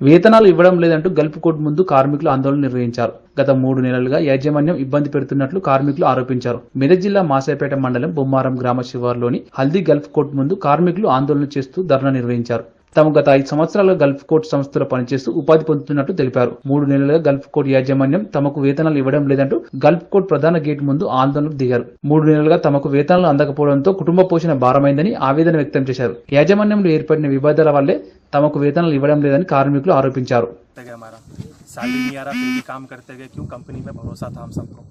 వేతనాలు ఇవ్వడం లేదంటూ గల్ఫ్ కోర్టు ముందు కార్మికులు ఆందోళన నిర్వహించారు. గత మూడు నెలలుగా యాజమాన్యం ఇబ్బంది పెడుతున్నట్లు కార్మికులు ఆరోపించారు. మెదక్ జిల్లా మాసాపేట మండలం బొమ్మారం గ్రామ శివార్లోని హల్దీ గల్ఫ్ కోర్టు ముందు కార్మికులు ఆందోళన చేస్తూ ధర్నా నిర్వహించారు. తాము గత ఐదు సంవత్సరాలుగా గల్ఫ్ కోర్టు సంస్థలో పనిచేస్తూ ఉపాధి పొందుతున్నట్టు తెలిపారు మూడు నెలలుగా గల్ఫ్ కోర్టు యాజమాన్యం తమకు వేతనాలు ఇవ్వడం లేదంటూ గల్ఫ్ కోర్టు ప్రధాన గేట్ ముందు ఆందోళనకు దిగారు మూడు నెలలుగా తమకు వేతనాలు అందకపోవడంతో కుటుంబ పోషణ భారమైందని ఆవేదన వ్యక్తం చేశారు యాజమాన్యంలో ఏర్పడిన వివాదాల వల్లే తమకు వేతనాలు ఇవ్వడం లేదని కార్మికులు ఆరోపించారు करते गए हमारा सैलरी नहीं आ रहा फिर भी काम करते गए क्यों कंपनी में भरोसा था हम सबको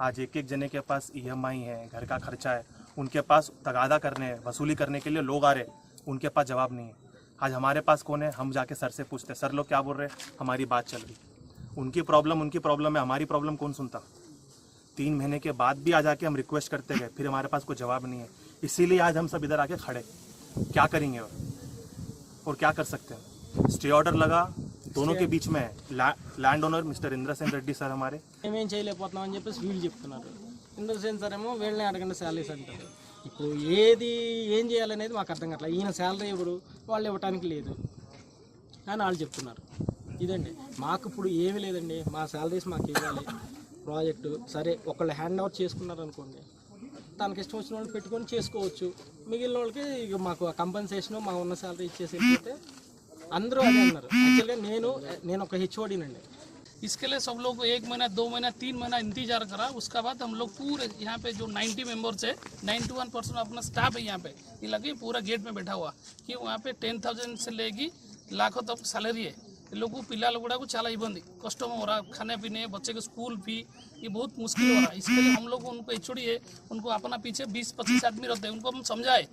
आज एक एक जने के पास ई है घर का खर्चा है उनके पास तगादा करने वसूली करने के लिए लोग आ रहे उनके पास जवाब नहीं है आज हमारे पास कौन है हम जाके सर से पूछते सर लोग क्या बोल रहे हैं हमारी बात चल रही उनकी प्रॉब्लम उनकी प्रॉब्लम है हमारी प्रॉब्लम कौन सुनता तीन महीने के बाद भी आ जाके हम रिक्वेस्ट करते गए फिर हमारे पास कोई जवाब नहीं है इसीलिए आज हम सब इधर आके खड़े क्या करेंगे और और क्या कर सकते हैं स्टे ऑर्डर लगा दोनों के बीच में है ला- land owner mister Indra Sen Reddy sir हमारे మేమేం చేయలేకపోతున్నాం అని చెప్పేసి వీళ్ళు చెప్తున్నారు ఇంటర్ సెన్సర్ ఏమో వీళ్ళని అడగండి శాలరీస్ అంటారు ఇప్పుడు ఏది ఏం చేయాలనేది మాకు అర్థం కావట్లేదు. ఈయన శాలరీ ఇవ్వడు వాళ్ళు ఇవ్వటానికి లేదు. అని వాళ్ళు చెప్తున్నారు. ఇదండి. మాకు ఇప్పుడు ఏమీ లేదండి. మా శాలరీస్ మాకు ఇవ్వాలి. ప్రాజెక్టు సరే ఒకళ్ళు హ్యాండ్ ఓవర్ చేసుకున్నారు అనుకోండి తనకి ఇష్టం వచ్చిన వాళ్ళు పెట్టుకొని చేసుకోవచ్చు. మిగిలిన వాళ్ళకి ఇక మాకు కంపెన్సేషన్ మా ఉన్న శాలరీ ఇచ్చేసి అందరూ అదే అన్నారు. యాక్చువల్గా నేను నేను ఒక హెచ్ఓడినండి इसके लिए सब लोग एक महीना दो महीना तीन महीना इंतज़ार करा। उसका बाद हम लोग पूरे यहाँ पे जो 90 मेंबर्स है 91 परसेंट अपना स्टाफ है यहाँ पे। ये लगे पूरा गेट में बैठा हुआ। कि वहाँ पे 10,000 से लेगी लाखों तक सैलरी है। लोग पिला लोग चला इबंदी कस्टम हो। रहा खाने पीने बच्चे के स्कूल फ़ी ये बहुत मुश्किल हो रहा है। इसके लिए हम लोग उनको एच है उनको अपना पीछे बीस पच्चीस आदमी रहते हैं उनको हम समझाए।